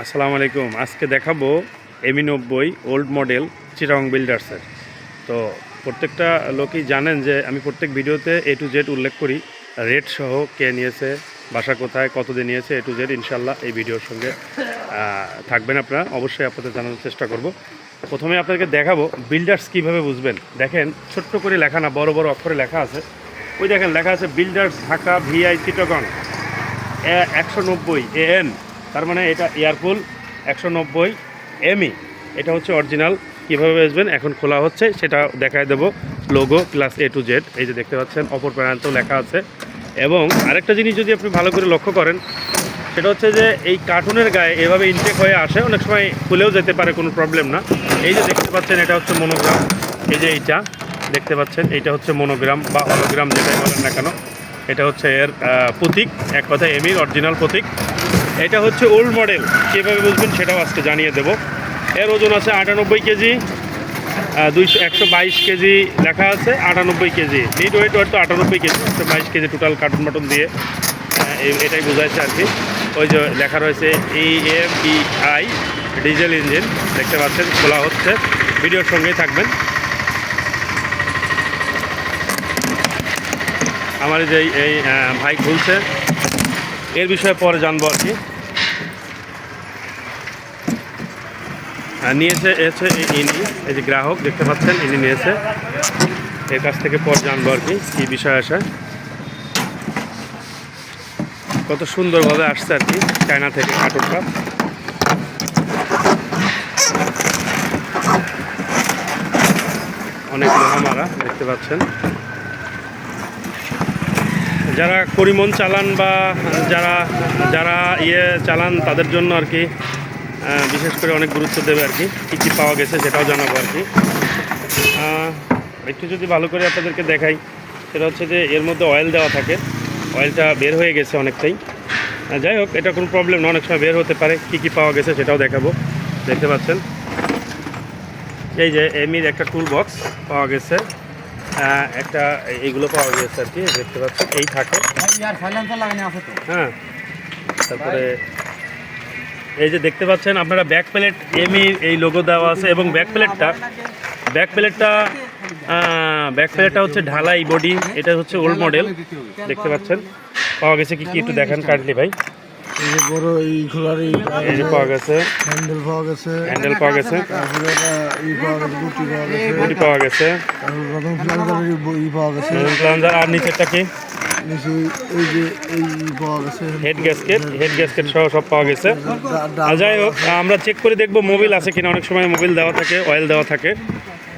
আসসালামু আলাইকুম। আজকে দেখাবো এমি নব্বই ওল্ড মডেল চিরং বিল্ডার্সের তো প্রত্যেকটা লোকই জানেন যে আমি প্রত্যেক ভিডিওতে এ টু জেড উল্লেখ করি। রেট সহ কে নিয়েছে, বাসা কোথায়, কতদিন নিয়েছে এ টু জেড ইনশাল্লাহ এই ভিডিওর সঙ্গে থাকবেন আপনারা। অবশ্যই আপনাদের জানানোর চেষ্টা করব। প্রথমে আপনাদেরকে দেখাবো বিল্ডার্স কীভাবে বুঝবেন। দেখেন, ছোট্ট করে লেখা না, বড় বড় অক্ষরে লেখা আছে। ওই দেখেন, লেখা আছে বিল্ডার্স ঢাকা ভিআই চিটগং একশো নব্বই এ এন তার মানে এটা এয়ারকুল একশো নব্বই এমই। এটা হচ্ছে অরিজিনাল। কীভাবে বেচবেন? এখন খোলা হচ্ছে। সেটা দেখায় দেবো। Logo plus A to Z. এই যে দেখতে পাচ্ছেন, অপর প্যানেলতেও লেখা আছে। এবং আরেকটা জিনিস যদি আপনি ভালো করে লক্ষ্য করেন, সেটা হচ্ছে যে এই কার্টুনের গায়ে এভাবে ইনটেক হয়ে আসে, অনেক সময় খুলেও যেতে পারে, কোনো প্রবলেম না। এই যে দেখতে পাচ্ছেন, এটা হচ্ছে মনোগ্রাম এই যে এইটা, দেখতে পাচ্ছেন, এইটা হচ্ছে মনোগ্রাম বা হলোগ্রাম যেটাই বলেন না কেন। এটা হচ্ছে এর প্রতীক। এক কথায় এমির অরিজিনাল প্রতীক। এটা হচ্ছে ওল্ড মডেল কীভাবে বুঝবেন সেটাও আজকে জানিয়ে দেব। এর ওজন আছে আটানব্বই কেজি দুইশো একশো বাইশ কেজি লেখা আছে, আটানব্বই কেজি। নিট ওয়েট ওয়েট তো আটানব্বই কেজি, একশো বাইশ কেজি টোটাল কার্টুন মাটুন দিয়ে। এটাই বোঝাচ্ছে আর কি। ওই যে লেখা রয়েছে E M E I diesel engine দেখতে পাচ্ছেন, খোলা হচ্ছে। ভিডিওর সঙ্গেই থাকবেন। আমার যে এই ভাই খুলছে। এর বিষয়ে পরে জানব আর কি। নিয়েছে এসে ইনি, এই যে গ্রাহক, দেখতে পাচ্ছেন, ইনি নিয়েছে। এর কাছ থেকে পর জানব আর কি, কী বিষয় আসে। কত সুন্দরভাবে আসছে আর কি, চায়না থেকে কার্টুনটা। অনেক লোহামারা দেখতে পাচ্ছেন। যারা করিমন চালান বা যারা যারা ইয়ে চালান, তাদের জন্য আর কি বিশেষ করে অনেক গুরুত্ব দেবে আর কি। কী কী পাওয়া গেছে সেটাও জানাব আর কি। একটু যদি ভালো করে আপনাদেরকে দেখাই সেটা হচ্ছে যে এর মধ্যে অয়েল দেওয়া থাকে। অয়েলটা বের হয়ে গেছে অনেকটাই। যাই হোক এটা কোনো প্রবলেম না অনেক সময় বের হতে পারে। কী কী পাওয়া গেছে সেটাও দেখাবো। দেখতে পাচ্ছেন? এই যে এমির একটা টুল বক্স পাওয়া গেছে। একটা এইগুলো পাওয়া গেছে আর কি দেখতে পাচ্ছেন? এই থাকে। হ্যাঁ। তারপরে এই যে দেখতে পাচ্ছেন আপনারা ব্যাক প্লেট এমি এই লোগো দেওয়া আছে এবং ব্যাক প্লেটটা ব্যাক প্লেটটা ব্যাক প্লেটটা হচ্ছে ঢালাই বডি এটা হচ্ছে ওল্ড মডেল দেখতে পাচ্ছেন। পাওয়া গেছে কি কি একটু দেখেন কাইন্ডলি ভাই। এই যে বড় এই খোলার এই এই যে পাওয়া গেছে। হ্যান্ডেল পাওয়া গেছে। হ্যান্ডেল পাওয়া গেছে। তারপরে এটা ই পাওয়া গেছে গুটি পাওয়া গেছে। বডি পাওয়া গেছে। তারপরে প্রথম ফ্লাইজারের ই পাওয়া গেছে। প্লাঞ্জার আর নিচেরটা কি? হেড গ্যাসকেট হেড গ্যাসকেট সহ সব পাওয়া গেছে। যাই হোক, আমরা চেক করে দেখব মোবিল আছে কিনা। অনেক সময় মোবিল দেওয়া থাকে অয়েল দেওয়া থাকে।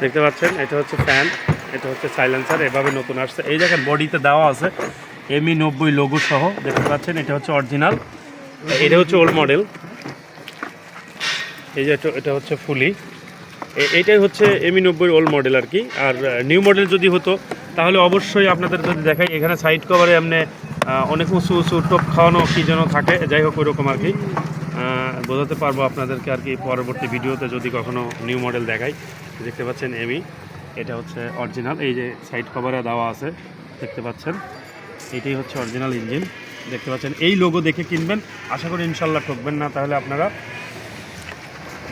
দেখতে পাচ্ছেন, এটা হচ্ছে ফ্যান এটা হচ্ছে সাইলেন্সার এভাবে নতুন আসছে। এই দেখেন বডিতে দেওয়া আছে এমই নব্বই লোগো সহ। দেখতে পাচ্ছেন, এটা হচ্ছে অরিজিনাল এটা হচ্ছে ওল্ড মডেল এই যে এটা- হচ্ছে ফুলি। এইটাই হচ্ছে এমই নব্বই ওল্ড মডেল আর কি। আর নিউ মডেল যদি হতো, তাহলে অবশ্যই আপনাদের যদি দেখাই, এখানে সাইড কভারে এমনি অনেক উঁচু উঁচু টোপ খাওয়ানো কী যেন থাকে, যাই হোক ওইরকম আর কি। বোঝাতে পারব আপনাদেরকে আর কি পরবর্তী ভিডিওতে যদি কখনো নিউ মডেল দেখাই। দেখতে পাচ্ছেন এমি এটা হচ্ছে অরিজিনাল এই যে সাইড কভারে দেওয়া আছে, দেখতে পাচ্ছেন। এটাই হচ্ছে অরিজিনাল ইঞ্জিন দেখতে পাচ্ছেন। এই লোগো দেখে কিনবেন, আশা করি ইনশাল্লাহ ঠকবেন না, তাহলে আপনারা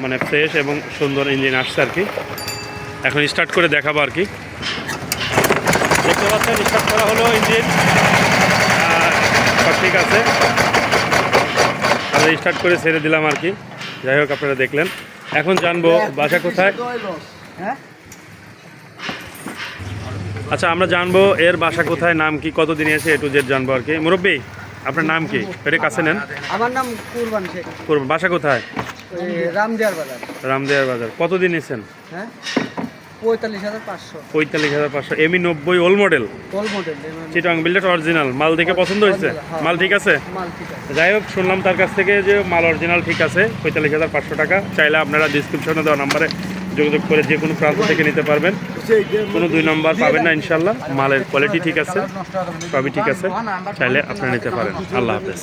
মানে ফ্রেশ এবং সুন্দর ইঞ্জিন আসছে আর কি। এখন স্টার্ট করে দেখাবো আর কি। দেখতে পাচ্ছেন স্টার্ট করা হলো ইঞ্জিন। সব ঠিক আছে। আমরা স্টার্ট করে ছেড়ে দিলাম আর কি। যাই হোক আপনারা দেখলেন। এখন জানব বাসা কোথায়। হ্যাঁ আচ্ছা আমরা জানব এর বাসা কোথায় নাম কি কতদিন এসে এ টু জেড জানব আর কি। মুরব্বী আপনার নাম কি? এটা কাছে নেন। আমার নাম কুরবান শেখ। করব বাসা কোথায়? রামদিয়ার বাজার। রামদেয়ার বাজার। কতদিন এসেছেন হ্যাঁ? পঁয়তাল্লিশ হাজার পাঁচশো। পঁয়তাল্লিশ হাজার পাঁচশো। এমি নব্বই ওল মডেল? টল মডেল চিটং বিল্ডার অরিজিনাল। মাল দেখে পছন্দ হয়েছে? মাল ঠিক আছে? মাল ঠিক আছে। যাই হোক শুনলাম তার কাছ থেকে যে মাল অরিজিনাল ঠিক আছে পঁয়তাল্লিশ হাজার পাঁচশো টাকা। চাইলে আপনারা ডিসক্রিপশনে দেওয়া নাম্বারে যোগাযোগ করে যে কোনো প্রান্ত থেকে নিতে পারবেন। কোনো দুই নম্বর পাবেন না ইনশাল্লাহ মালের কোয়ালিটি ঠিক আছে সবই ঠিক আছে। চাইলে আপনারা নিতে পারেন। আল্লাহ হাফেজ।